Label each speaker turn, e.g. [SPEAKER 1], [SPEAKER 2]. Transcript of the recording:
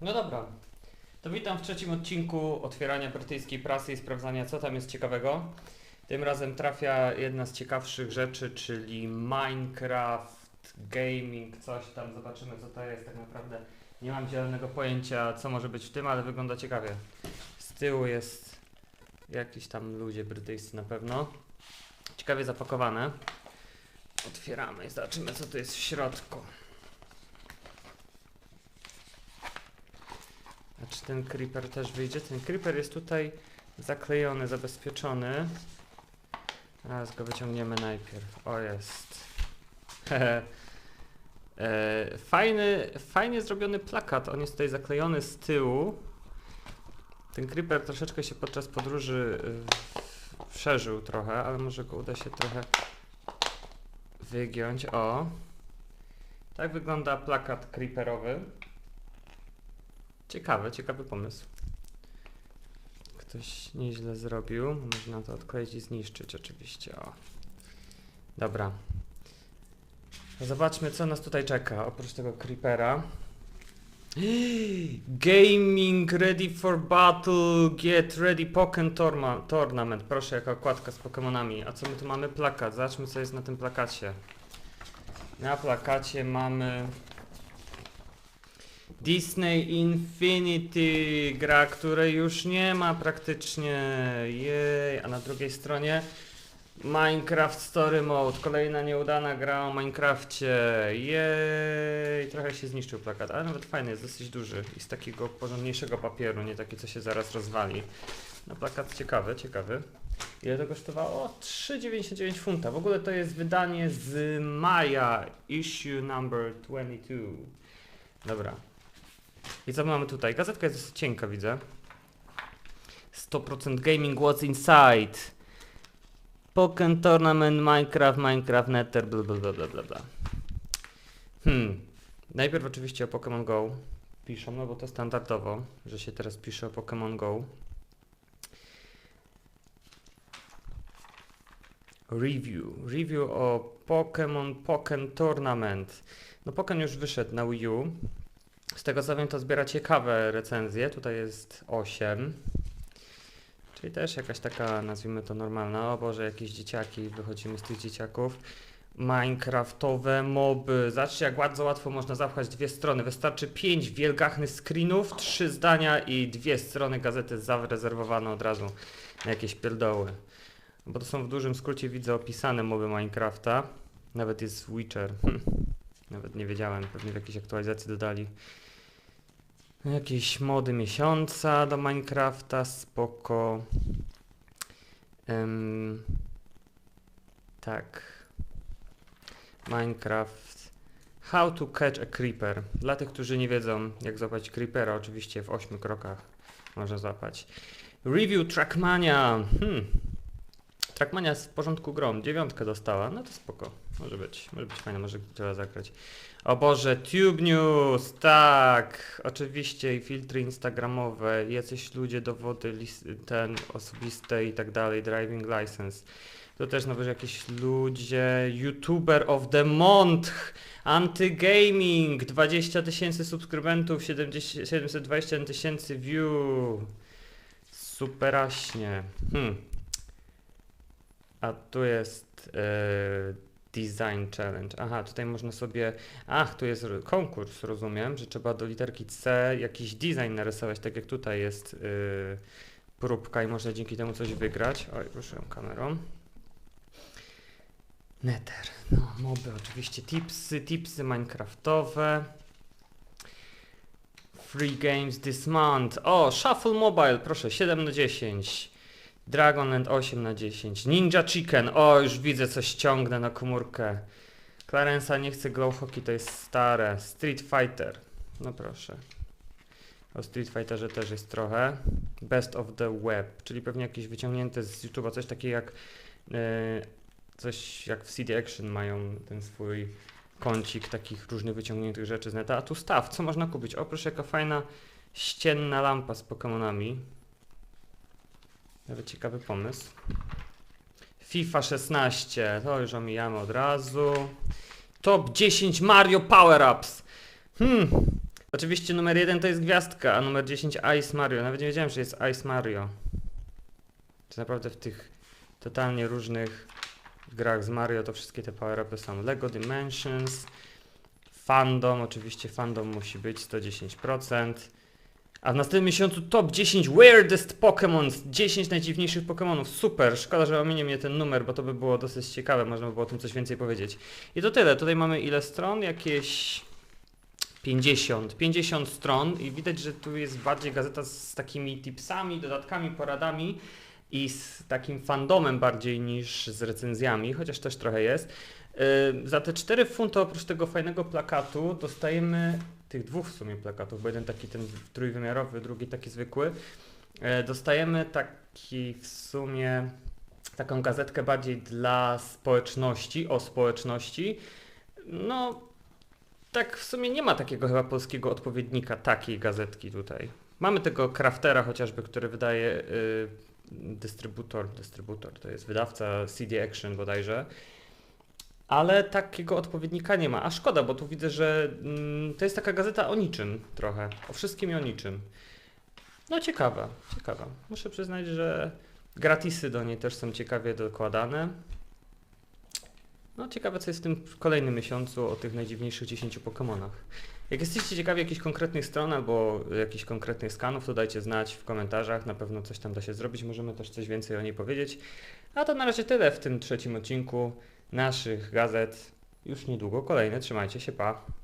[SPEAKER 1] No dobra. To witam w trzecim odcinku otwierania brytyjskiej prasy i sprawdzania, co tam jest ciekawego. Tym razem trafia jedna z ciekawszych rzeczy, czyli Minecraft, gaming, coś tam. Zobaczymy, co to jest tak naprawdę. Nie mam zielonego pojęcia, co może być w tym, ale wygląda ciekawie. Z tyłu jest jakiś tam ludzie brytyjscy na pewno. Ciekawie zapakowane. Otwieramy i zobaczymy, co tu jest w środku. Czy ten creeper też wyjdzie? Ten creeper jest tutaj zaklejony, zabezpieczony. Teraz go wyciągniemy najpierw. O, jest. E, Fajny, fajnie zrobiony plakat. On jest tutaj zaklejony z tyłu. Ten creeper troszeczkę się podczas podróży y, trochę, ale może go uda się trochę wygiąć. O. Tak wygląda plakat creeperowy. Ciekawy, ciekawy pomysł. Ktoś nieźle zrobił. Można to odkleić i zniszczyć oczywiście. O. Dobra. Zobaczmy, co nas tutaj czeka, oprócz tego creepera. Gaming ready for battle, get ready Pokémon torma- tournament. Proszę, jaka okładka z Pokémonami. A co my tu mamy? Plakat. Zobaczmy, co jest na tym plakacie. Na plakacie mamy Disney Infinity, gra, której już nie ma praktycznie. Jej, a na drugiej stronie Minecraft Story Mode, kolejna nieudana gra o Minecrafcie. Jej, trochę się zniszczył plakat, ale nawet fajny, jest dosyć duży i z takiego porządniejszego papieru, nie taki, co się zaraz rozwali. No plakat ciekawy, ciekawy. Ile to kosztowało? 3,99 funta. W ogóle to jest wydanie z maja, issue number 22. Dobra. I co mamy tutaj? Gazetka jest dosyć cienka, widzę. 100% gaming what's inside. Pokémon Tournament, Minecraft, Minecraft, Nether, bla bla bla bla bla. Hmm. Najpierw oczywiście o Pokémon Go piszą, no bo to standardowo, że się teraz pisze o Pokémon Go. Review. Review o Pokémon Pokémon Tournament. No Pokémon już wyszedł na Wii U. Z tego co wiem, to zbiera ciekawe recenzje. Tutaj jest 8. Czyli też jakaś taka, nazwijmy to normalna. O Boże, jakieś dzieciaki, wychodzimy z tych dzieciaków. Minecraftowe moby. Zobaczcie, jak bardzo łatwo można zapchać dwie strony. Wystarczy 5 wielgachnych screenów, 3 zdania i dwie strony gazety zarezerwowane od razu na jakieś pierdoły. Bo to są w dużym skrócie, widzę, opisane moby Minecrafta. Nawet jest Witcher. Nawet nie wiedziałem, pewnie w jakiejś aktualizacji dodali. Jakieś mody miesiąca do Minecrafta, spoko. Em, tak. Minecraft. How to catch a creeper. Dla tych, którzy nie wiedzą, jak złapać creepera, oczywiście w 8 krokach można złapać. Review Trackmania. Hmm. Trackmania jest w porządku grom. Dziewiątkę dostała. No to spoko. Może być. Może być fajne, może trzeba zagrać. O Boże, Tube News, tak, oczywiście i filtry instagramowe, jacyś ludzie, dowody, ten osobiste i tak dalej, driving license. To też że jakieś ludzie, YouTuber of the month, anti-gaming, 20 tysięcy subskrybentów, 70, 720 tysięcy view. Superaśnie. Hmm. A tu jest e, Design Challenge. Aha, tutaj można sobie. Ach, tu jest konkurs, rozumiem, że trzeba do literki C jakiś design narysować, tak jak tutaj jest yy, próbka i można dzięki temu coś wygrać. Oj, ruszyłem kamerą. Nether. No, moby oczywiście, tipsy, tipsy minecraftowe. Free games this month. O, Shuffle Mobile, proszę, 7 na 10. Dragonland 8 na 10. Ninja Chicken. O, już widzę, coś ściągnę na komórkę. Clarence'a nie chce Glow to jest stare. Street Fighter. No proszę. O Street Fighterze też jest trochę. Best of the Web, czyli pewnie jakieś wyciągnięte z YouTube'a, coś takiego jak e, coś jak w CD Action mają ten swój kącik takich różnych wyciągniętych rzeczy z neta. A tu staw, co można kupić? O, proszę, jaka fajna ścienna lampa z Pokémonami. Nawet ciekawy pomysł. FIFA 16, to już omijamy od razu. Top 10 Mario Power Ups. Hmm. Oczywiście numer jeden to jest gwiazdka, a numer 10 Ice Mario. Nawet nie wiedziałem, że jest Ice Mario. To naprawdę w tych totalnie różnych grach z Mario to wszystkie te power-upy są. Lego Dimensions, Fandom, oczywiście Fandom musi być 110%. A w następnym miesiącu top 10 weirdest Pokémon, 10 najdziwniejszych Pokémonów. Super, szkoda, że ominie mnie ten numer, bo to by było dosyć ciekawe, można by było o tym coś więcej powiedzieć. I to tyle, tutaj mamy ile stron? Jakieś 50, 50 stron i widać, że tu jest bardziej gazeta z takimi tipsami, dodatkami, poradami i z takim fandomem bardziej niż z recenzjami, chociaż też trochę jest. Yy, za te 4 funty oprócz tego fajnego plakatu dostajemy tych dwóch w sumie plakatów, bo jeden taki ten trójwymiarowy, drugi taki zwykły. Yy, dostajemy taki w sumie taką gazetkę bardziej dla społeczności, o społeczności. No, tak w sumie nie ma takiego chyba polskiego odpowiednika takiej gazetki tutaj. Mamy tego Craftera chociażby, który wydaje y, dystrybutor, dystrybutor to jest wydawca CD Action bodajże. Ale takiego odpowiednika nie ma. A szkoda, bo tu widzę, że mm, to jest taka gazeta o niczym trochę. O wszystkim i o niczym. No ciekawa, ciekawa. Muszę przyznać, że gratisy do niej też są ciekawie dokładane. No ciekawe co jest w tym kolejnym miesiącu o tych najdziwniejszych 10 Pokémonach. Jak jesteście ciekawi jakichś konkretnych stron albo jakichś konkretnych skanów, to dajcie znać w komentarzach, na pewno coś tam da się zrobić, możemy też coś więcej o niej powiedzieć. A to na razie tyle w tym trzecim odcinku naszych gazet. Już niedługo kolejne, trzymajcie się, pa!